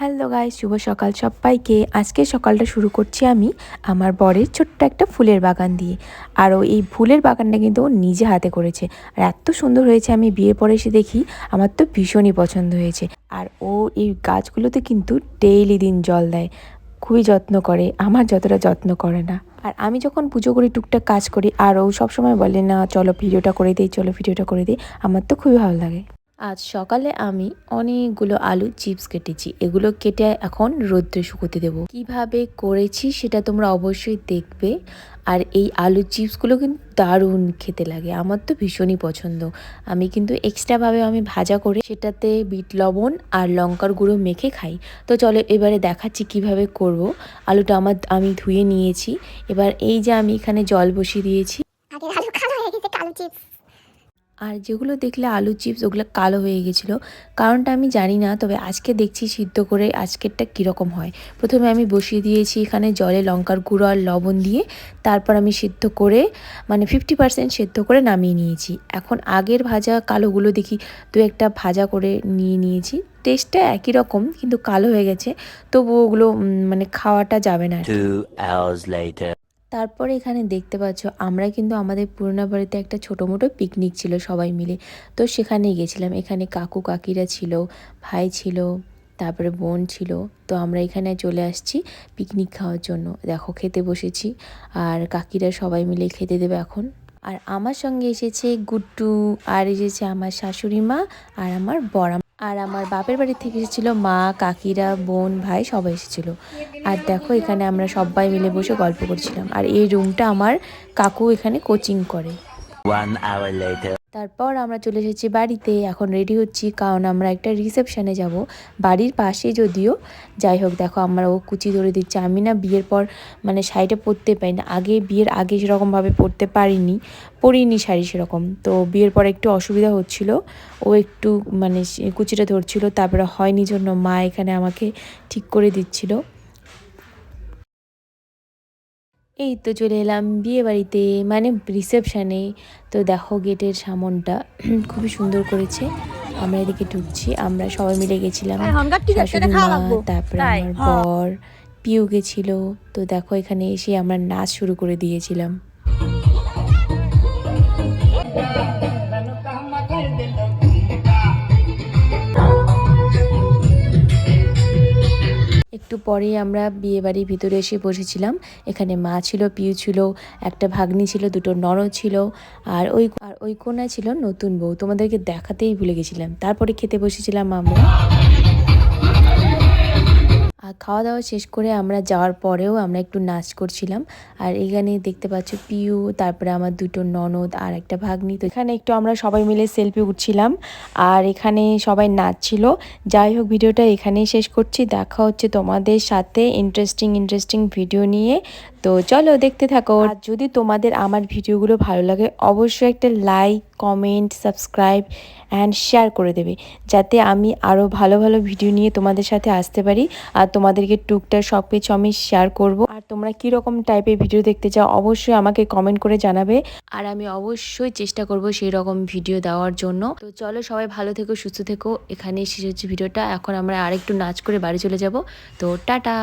Hello guy শুভ সকাল সবাইকে। আজকে সকালটা শুরু করছি আমি আমার বরের ছোট্ট একটা ফুলের বাগান দিয়ে। আর এই ফুলের বাগানটা কিন্তু নিজে হাতে করেছে। আর এত সুন্দর হয়েছে, আমি বিয়ের পরে এসে দেখি আমার তো ভীষণই পছন্দ হয়েছে। আর ও এই গাছগুলোতে কিন্তু ডেইলি দিন জল দেয়, খুবই যত্ন করে, আমার যতটা যত্ন করে না। আর আমি যখন পুজো করি, টুকটাক কাজ করি, আর ও সবসময় বলে, না, চলো ভিডিওটা করে দিই, চলো ভিডিওটা করে দিই। আমার তো খুবই ভালো লাগে। আজ সকালে আমি অনেকগুলো আলু চিপস কেটেছি। এগুলো কেটে এখন রোদ্রে শুকোতে দেব। কীভাবে করেছি সেটা তোমরা অবশ্যই দেখবে। আর এই আলু চিপসগুলো কিন্তু দারুণ খেতে লাগে। আমার তো ভীষণই পছন্দ। আমি কিন্তু এক্সট্রাভাবে আমি ভাজা করে সেটাতে বিট লবণ আর লঙ্কার গুঁড়ো মেখে খাই। তো চলো এবারে দেখাচ্ছি কীভাবে করব। আলুটা আমার, আমি ধুয়ে নিয়েছি। এবার এই যে আমি এখানে জল বসিয়ে দিয়েছি। আলু চিপস। আর যেগুলো দেখলে আলু চিপস, ওগুলো কালো হয়ে গেছিল। কারণটা আমি জানি না, তবে আজকে দেখছি সিদ্ধ করে আজকেরটা কীরকম হয়। প্রথমে আমি বসিয়ে দিয়েছি এখানে জলে লঙ্কার গুঁড়ো আর লবণ দিয়ে, তারপর আমি সিদ্ধ করে মানে ফিফটি পার্সেন্ট সেদ্ধ করে নামিয়ে নিয়েছি। এখন আগের ভাজা কালোগুলো দেখি দু একটা ভাজা করে নিয়ে নিয়েছি। টেস্টটা একই রকম, কিন্তু কালো হয়ে গেছে। তবু ওগুলো মানে খাওয়াটা যাবে না তারপরে এখানে দেখতে পাচ্ছ, আমরা কিন্তু আমাদের পুরোনো বাড়িতে একটা ছোটো মোটো পিকনিক ছিল সবাই মিলে। তো সেখানেই গেছিলাম। এখানে কাকু কাকিরা ছিল, ভাই ছিল, তারপরে বোন ছিল। তো আমরা এখানে চলে আসছি পিকনিক খাওয়ার জন্য। দেখো, খেতে বসেছি। আর কাকিরা সবাই মিলে খেতে দেবে এখন। আর আমার সঙ্গে এসেছে গুড্ডু, আর এসেছে আমার শাশুড়ি মা, আর আমার বড় আর আমার বাপের বাড়ি থেকে এসেছিল মা, কাকিরা, বোন, ভাই সবাই এসেছিল। আর দেখো, এখানে আমরা সবাই মিলে বসে গল্প করছিলাম। আর এই রুমটা আমার কাকু এখানে কোচিং করে. তারপর আমরা চলে এসেছি বাড়িতে। এখন রেডি হচ্ছি, কারণ আমরা একটা রিসেপশানে যাব। বাড়ির পাশে যদিও, যাই হোক দেখো, আমরা ও কুচি ধরে দিচ্ছে। আমি না বিয়ের পর মানে শাড়িটা পরতে পারি না। আগে বিয়ের আগে সেরকমভাবে পরতে পারিনি, পরিনি শাড়ি সেরকম। তো বিয়ের পর একটু অসুবিধা হচ্ছিল। ও একটু মানে কুচিটা ধরছিল, তারপরে হয়নি জন্য মা এখানে আমাকে ঠিক করে দিচ্ছিল। এই তো চলে এলাম বিয়ে বাড়িতে মানে রিসেপশানে তো দেখো গেটের সামনটা খুবই সুন্দর করেছে। আমরা এদিকে ঢুকছি আমরা সবাই মিলে গেছিলাম। শাশুড়ি মা তারপরে আমার বর পিউ গেছিল। তো দেখো এখানে এসে আমরা নাচ শুরু করে দিয়েছিলাম। পরেই আমরা বিয়ে বাড়ির ভিতরে এসে বসেছিলাম। এখানে মা ছিল, পিউ ছিল, একটা ভাগ্নি ছিল, দুটো ননদ ছিল, আর ওই আর ওই কোনায় ছিল নতুন বউ। তোমাদেরকে দেখাতেই ভুলে গেছিলাম। তারপরে খেতে বসেছিলাম আমরা। খাওয়া দাওয়া শেষ করে আমরা যাওয়ার পরেও আমরা একটু নাচ করছিলাম। আর এখানে দেখতে পাচ্ছ পিউ, তারপরে আমার দুটো ননদ আর একটা ভাগ্নি। তো এখানে একটু আমরা সবাই মিলে সেলফি উঠছিলাম আর এখানে সবাই নাচছিল। যাই হোক, ভিডিওটা এখানেই শেষ করছি। দেখা হচ্ছে তোমাদের সাথে ইন্টারেস্টিং ইন্টারেস্টিং ভিডিও নিয়ে। তো চলো, দেখতে থাকো। আর যদি তোমাদের আমার ভিডিওগুলো ভালো লাগে, অবশ্যই একটা like comment subscribe and share করে দেবে। যাতে আমি আরও ভালো ভালো ভিডিও নিয়ে তোমাদের সাথে আসতে পারি। আর তোমাদেরকে টুকটাক সব কিছু আমি শেয়ার করব। আর তোমরা কীরকম টাইপের ভিডিও দেখতে চাও, অবশ্যই আমাকে কমেন্ট করে জানাবে। আর আমি অবশ্যই চেষ্টা করব সেই রকম ভিডিও দেওয়ার জন্য। তো চলো সবাই ভালো থেকো, সুস্থ থেকো। এখানে শেষ হচ্ছে ভিডিওটা এখন আমরা আরেকটু নাচ করে বাড়ি চলে যাব। তো টাটা!